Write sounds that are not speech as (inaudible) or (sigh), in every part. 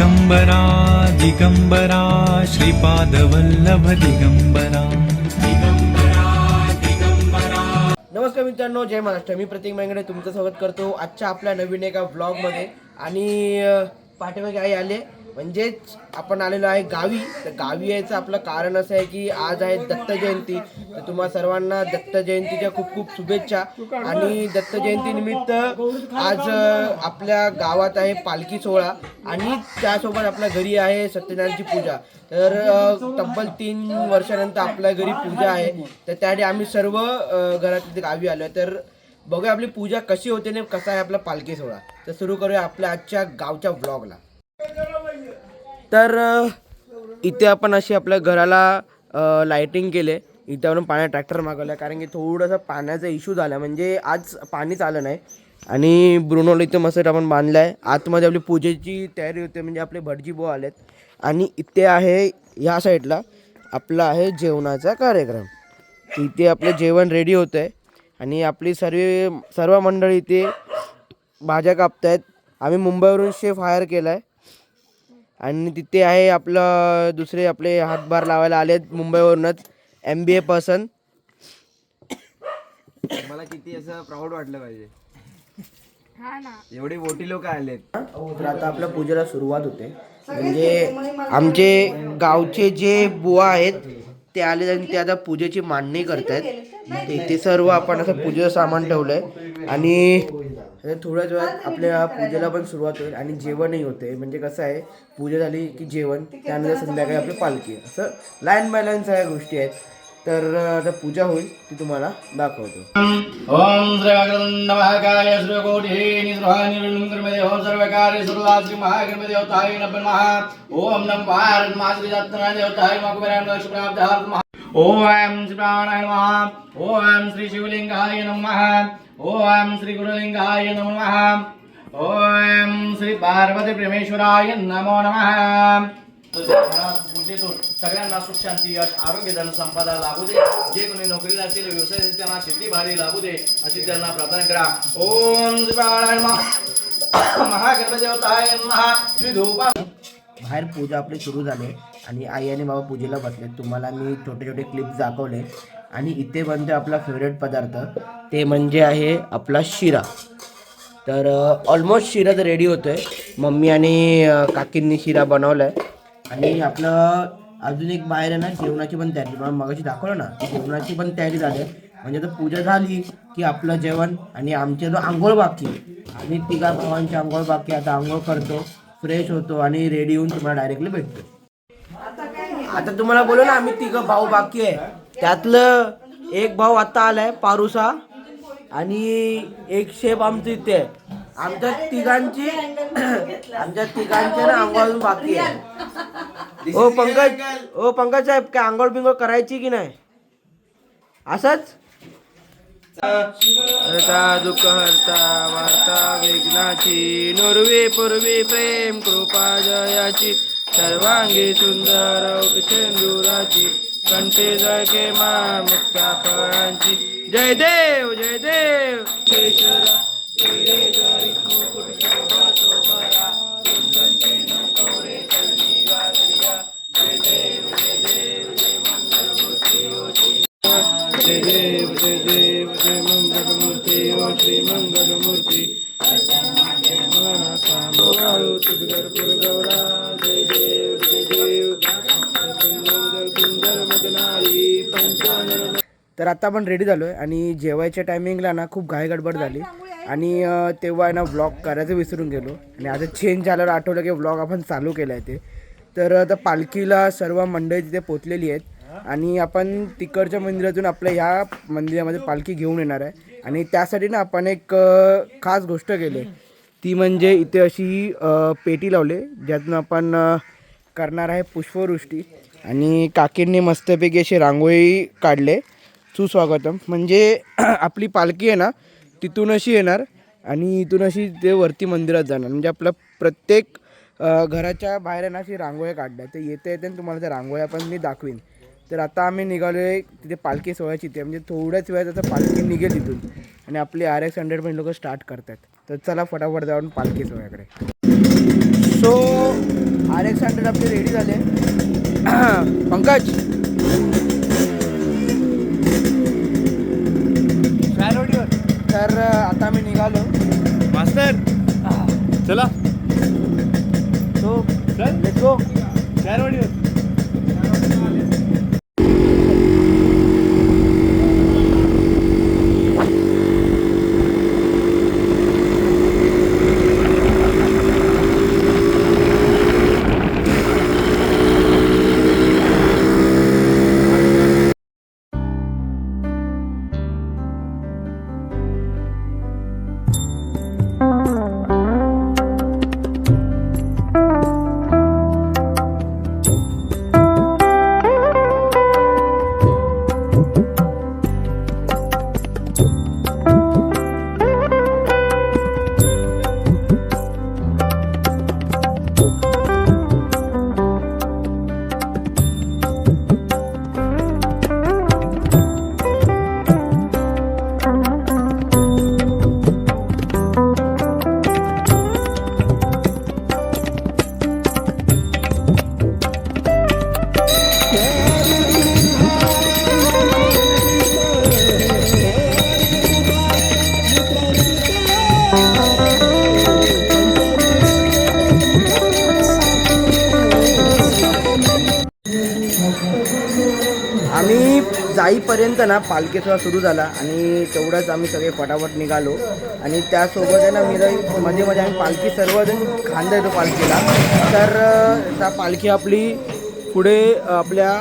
दिगंबरा दिगंबरा श्रीपादवल्लभ दिगंबरा। नमस्कार मित्रांनो जय महाराष्ट्र. मी प्रतीक मेंगडे तुमचं स्वागत करतो आजच्या आपल्या नवीन एका ब्लॉगमध्ये आणि पाठीमागे आई आले. म्हणजेच आपण आलेलो आहे गावी. तर गावी यायचं आपलं कारण असं आहे की आज आहे दत्त जयंती. तर तुम्हा सर्वांना दत्त जयंतीच्या खूप खूप शुभेच्छा. आणि दत्त जयंती निमित्त आज आपल्या गावात आहे पालखी सोहळा. आणि त्यासोबत आपल्या घरी आहे सत्यनारायणची पूजा. तर तब्बल तीन वर्षानंतर आपल्या घरी पूजा आहे. तर त्यासाठी आम्ही सर्व अं, घरात गावी आलो तर बघूया आपली पूजा कशी होते आणि कसा आहे आपला पालखी सोहळा. तर सुरू करूया आपल्या आजच्या गावच्या ब्लॉगला तर इथे आपण अशी आपल्या घराला लाइटिंग केले. इथे आपण पाण्यात ट्रॅक्टर मागवला कारण की थोडंसं पाण्याचा इश्यू झाला. म्हणजे आज पाणीच आलं नाही. आणि ब्रुनोला इथे मस्त आपण बांधलं आहे आतमध्ये आपली पूजेची तयारी होते. म्हणजे आपले भटजी भाऊ आलेत. आणि इथे आहे ह्या साईडला आपला आहे जेवणाचा कार्यक्रम. इथे आपलं जेवण रेडी होतं आहे आणि आपली सर्व सर्व मंडळी इथे भाज्या कापत आहेत आम्ही मुंबईवरून शेफ हायर केला आहे आणि तिथे आहे आपलं दुसरे आपले हातभार लावायला आलेत मुंबईवरूनच. एम बी ए पर्सन मला किती असं प्राऊड वाटलं पाहिजे. एवढे मोठी लोक आलेत. तर आता आपल्या पूजेला सुरुवात होते. म्हणजे आमचे गावचे जे बुवा आहेत ते आले आणि ते आता पूजेची मांडणी करतायत. ते ते सर्व आपण असं पूजेचं सामान ठेवलंय. आणि आता थोड्याच वेळात आपल्या पूजेला पण सुरुवात होईल आणि जेवणही होते. म्हणजे कसं आहे पूजा झाली की जेवण त्यानंतर संध्याकाळी आपली पालखी. असं लाईन बाय लाईन सगळ्या गोष्टी आहेत. तर आता पूजा होईल ती तुम्हाला दाखवतो. ओम सर्वकर्म महाकाय ओम सर्वदा श्री महागणपति देवताय नमः. ओम नम भारत माश्री देवताय महा ओम श्री प्राणाय नमः. ओम श्री शिवलिंगाय नमः. ओम श्री गुरुलिंगाय नमः। ओम श्री पार्वती परमेश्वराय नमो नमः। पूजेतून सगळ्यांना सुख शांती यश आरोग्य धन संपदा लाभू दे. जे कोणी नोकरीला असतील व्यवसाय त्यांना शेती भारी लाभू दे अशी त्यांना प्रार्थना करा. ओम श्री महागणपदेवताय नमः. श्री धूपा बाहेर पूजा आपली सुरू झाली आणि आई आणि बाबा पूजेला बसले तुम्हाला मी छोटे छोटे क्लिप्स दाखवले. आणि इथे बनते आपला फेवरेट पदार्थ. ते म्हणजे आहे आपला शिरा. तर ऑलमोस्ट शिरा तर रेडी होतो आहे मम्मी आणि काकींनी शिरा बनवला आहे आणि आपलं अजून एक बाहेर आहे ना जेवणाची पण तयारी. मला मगाशी दाखवलं ना जेवणाची पण तयारी झाली. आहे. म्हणजे आता पूजा झाली की आपलं जेवण आणि आमच्या जो आंघोळ बाकी आणि तिघा भावांची आंघोळ बाकी आता आंघोळ करतो फ्रेश होतो आणि रेडी होऊन तुम्हाला डायरेक्टली भेटतो. आता तुम्हाला बोलू ना आम्ही तिघं भाऊ बाकी आहे. त्यातलं एक भाऊ आता आलाय पारुसा आणि एक शेप आमचं इथे आहे. आमच्या तिघांची (clears throat) आमच्या तिघांची ना आंघोळ बाकी आहे. हो पंकज हो पंकज साहेब काय आंघोळ बिंगोळ करायची की नाही? असंच? हरता दुःख हरता वार्ता विघ्नाची नुरवी पूर्वी प्रेम कृपा जयाची सर्वांगी सुंदर चेंदुराची कंठे जगे मा मुक्त्या फळांची जय देव जय देव. जय देव जय देव जय मंगलमूर्ती ओ श्री मंगल देव जय देव जय मंगलमूर्ती गौरा. तर आता आपण रेडी झालो आहे आणि जेवायच्या टायमिंगला ना खूप घाई गडबड झाली. आणि तेव्हा आहे ना व्लॉग करायचं विसरून गेलो. आणि आता चेंज झाल्यावर आठवलं की व्लॉग आपण चालू केला आहे ते. तर आता पालखीला सर्व मंडळी तिथे पोचलेली आहेत. आणि आपण तिकडच्या मंदिरातून आपल्या ह्या मंदिरामध्ये पालखी घेऊन येणार आहे. आणि त्यासाठी ना आपण एक खास गोष्ट केली. ती म्हणजे इथे अशी पेटी लावली. ज्यातून आपण करणार आहे पुष्पवृष्टी. आणि काकींनी मस्तपैकी अशी रांगोळी काढले. सुस्वागतम. म्हणजे (clears throat) आपली पालखी आहे ना तिथून अशी येणार आणि इथून अशी ते वरती मंदिरात जाणार. म्हणजे आपलं प्रत्येक घराच्या बाहेर आहे ना अशी रांगोळ्या काढल्या. तर येते येते तुम्हाला त्या रांगोळ्या पण मी दाखवीन. तर आता आम्ही निघालो आहे तिथे पालखी सोहळ्याची ते म्हणजे थोड्याच वेळात आता पालखी निघेल तिथून आणि आपली आर एक्स हंड्रेड पण लोक स्टार्ट करतात तर चला फटाफट जाऊन पालखी सोहळ्याकडे. सो आर एक्स हंड्रेड आपले रेडी झाले. (clears throat) पंकज. तर आता आम्ही निघालो. मास्तर. चला. तो लेट्स गो आम्ही जाईपर्यंत ना पालखी सुरू झाला आणि तेवढंच आम्ही सगळे फटाफट निघालो. आणि त्यासोबत आहे ना मी मध्ये मध्ये आम्ही पालखी सर्वजण खांदा येतो पालखीला. तर त्या पालखी आपली पुढे आपल्या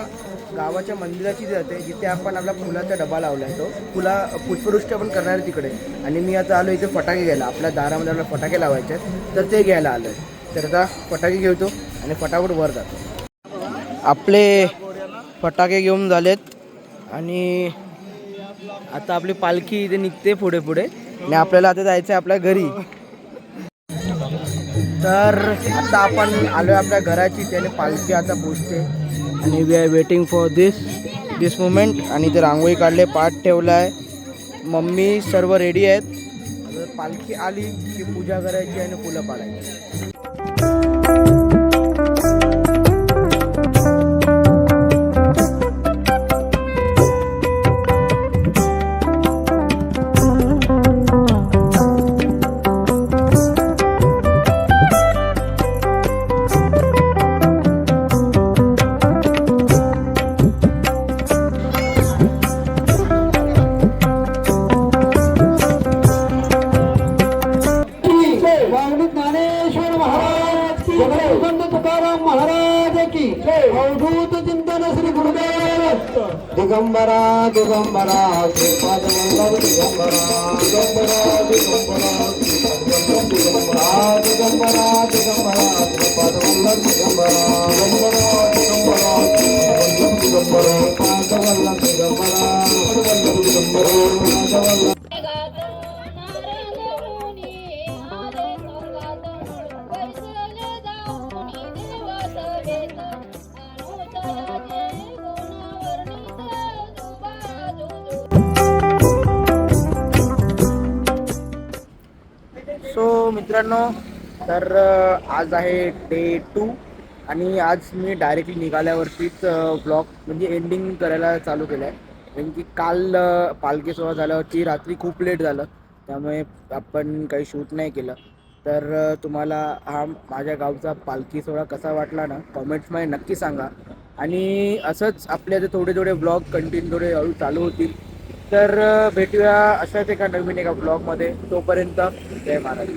गावाच्या मंदिराची जाते जिथे आपण आपला फुलाचा डबा लावला आहे तो. फुला पुष्पवृष्टी आपण करणार आहे तिकडे. आणि मी आता आलो इथे फटाके घ्यायला. आपल्या दारामध्ये आपल्याला फटाके लावायचे आहेत. तर ते घ्यायला आलो आहे तर आता फटाके घेतो आणि फटाफट वर जातो. आपले फटाके घेऊन झालेत आणि आता आपली पालखी इथे निघते पुढे पुढे. आणि आपल्याला आता जायचं आहे आपल्या घरी. तर आता आपण आलो आपल्या घराची त्याने पालखी आता पोचते आणि we are waiting for this this moment आणि ते रांगोळी काढले पाठ ठेवला आहे मम्मी सर्व रेडी आहेत. पालखी आली की पूजा करायची आणि फुलं पाडायची. दिगंबरा दिगंबरा श्रीपाद वल्लभ दिगंबरा दिगंबरा दिगंबरा दिगंबरा दिगंबरा दिगंबरा श्रीपाद वल्लभ दिगंबरा दिगंबरा दिगंबरा वल्लभ दिगंबरा मित्रांनो तर आज आहे डे टू आणि आज मी डायरेक्टली निघाल्यावरतीच ब्लॉग म्हणजे एंडिंग करायला चालू केलं आहे कारण की काल पालखी सोहळा झाल्यावरती रात्री खूप लेट झालं. त्यामुळे आपण काही शूट नाही केलं. तर तुम्हाला हा माझ्या गावचा पालखी सोहळा कसा वाटला ना कॉमेंट्समध्ये नक्की सांगा. आणि असंच आपले जे थोडे थोडे ब्लॉग कंटिन्यू थोडे हळू चालू होतील. तर भेटूया अशाच एका नवीन एका ब्लॉगमध्ये तोपर्यंत जय महाराज.